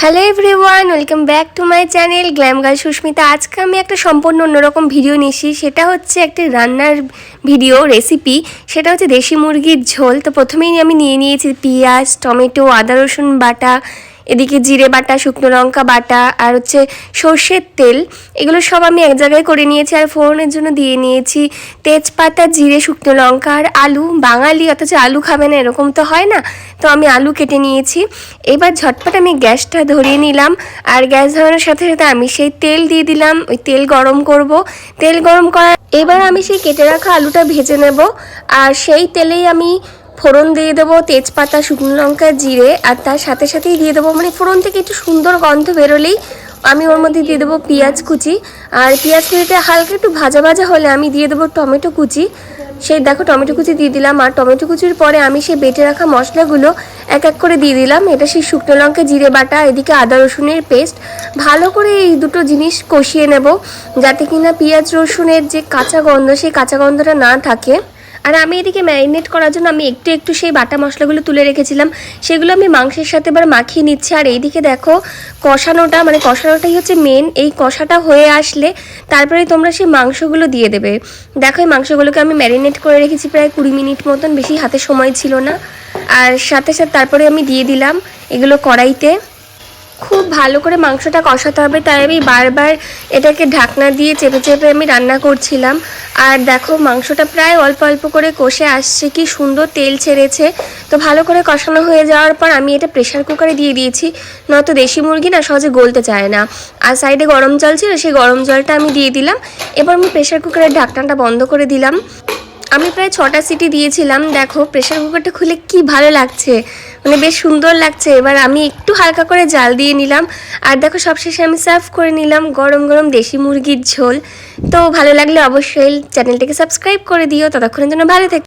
Hello everyone welcome back to my channel glam girl Susmita আজকে আমি একটা সম্পূর্ণ অন্যরকম ভিডিও নিয়েছি। সেটা হচ্ছে একটি রান্নার ভিডিও রেসিপি সেটা হচ্ছে দেশি মুরগির ঝোল। তো প্রথমেই আমি নিয়ে নিয়েছি পেঁয়াজ, টমেটো, আদা, রসুন বাটা এদিকে জিরে বাটা, শুকনো লঙ্কা বাটা আর হচ্ছে সর্ষের তেল, এগুলো সব আমি এক জায়গায় করে নিয়েছি আর ফোড়নের জন্য দিয়ে নিয়েছি তেজপাতা, জিরে, শুকনো লঙ্কা আর আলু, বাঙালি অথচ আলু খাবে না, এরকম তো হয় না। তো আমি আলু কেটে নিয়েছি। এবার ঝটপট আমি গ্যাসটা ধরিয়ে নিলাম আর গ্যাস ধরানোর সাথে সাথে আমি সেই তেল দিয়ে দিলাম, ওই তেল গরম করব। তেল গরম করার এবার আমি সেই কেটে রাখা আলুটা ভেজে নেব আর সেই তেলেই আমি ফোড়ন দিয়ে দেবো তেজপাতা, শুকনো লঙ্কা, জিরে, আর তার সাথে সাথেই দিয়ে দেবো মানে ফোড়ন থেকে একটু সুন্দর গন্ধ বেরোলেই আমি ওর মধ্যে দিয়ে দেবো পেঁয়াজ কুচি। আর পেঁয়াজ কুচিটা হালকা একটু ভাজা ভাজা হলে আমি দিয়ে দেবো টমেটো কুচি। সেই দেখো টমেটো কুচি দিয়ে দিলাম, আর টমেটো কুচির পরে আমি সেই বেটে রাখা মশলাগুলো এক এক করে দিয়ে দিলাম। এটা সেই শুকনো লঙ্কা, জিরে বাটা, এদিকে আদা রসুনের পেস্ট। ভালো করে এই দুটো জিনিস কষিয়ে নেব, যাতে কিনা পেঁয়াজ রসুনের যে কাঁচা গন্ধ, সেই কাঁচা গন্ধটা না থাকে। আর আমি এদিকে ম্যারিনেট করার জন্য আমি একটু একটু সেই বাটা মশলাগুলো তুলে রেখেছিলাম। সেগুলো আমি মাংসের সাথে এবার মাখিয়ে নিচ্ছি। আর এইদিকে দেখো, কষানোটা মানে কষানোটাই হচ্ছে মেন এই কষাটা হয়ে আসলে তারপরে তোমরা সেই মাংসগুলো দিয়ে দেবে। দেখো, এই মাংসগুলোকে আমি ম্যারিনেট করে রেখেছি প্রায় কুড়ি মিনিট মতন, বেশি হাতে সময় ছিল না। আর সাথে সাথে তারপরে আমি দিয়ে দিলাম এগুলো কড়াইতে। খুব ভালো করে মাংসটা কষাতে হবে, তাই আমি বারবার এটাকে ঢাকনা দিয়ে চেপে চেপে আমি রান্না করছিলাম। আর দেখো, মাংসটা প্রায় অল্প অল্প করে কষে আসছে। কি সুন্দর তেল ছেড়েছে। তো ভালো করে কষানো হয়ে যাওয়ার পর আমি এটা প্রেশার কুকারে দিয়ে দিয়েছি। নয়তো দেশি মুরগি না, সহজে গলতে চায় না। আর সাইডে গরম জল ছিল, সেই গরম জলটা আমি দিয়ে দিলাম। এবার আমি প্রেশার কুকারের ঢাকনাটা বন্ধ করে দিলাম। আমি প্রায় ছটা সিটি দিয়েছিলাম। দেখো প্রেশার কুকারটা খুলে কি ভালো লাগছে। মানে বেশ সুন্দর লাগছে। এবার আমি একটু হালকা করে জাল দিয়ে নিলাম। আর দেখো, সবশেষে আমি সার্ভ করে নিলাম গরম গরম দেশি মুরগির ঝোল। তো ভালো লাগলে অবশ্যই চ্যানেলটাকে সাবস্ক্রাইব করে দিও। ততক্ষণের জন্য ভালো থেকো।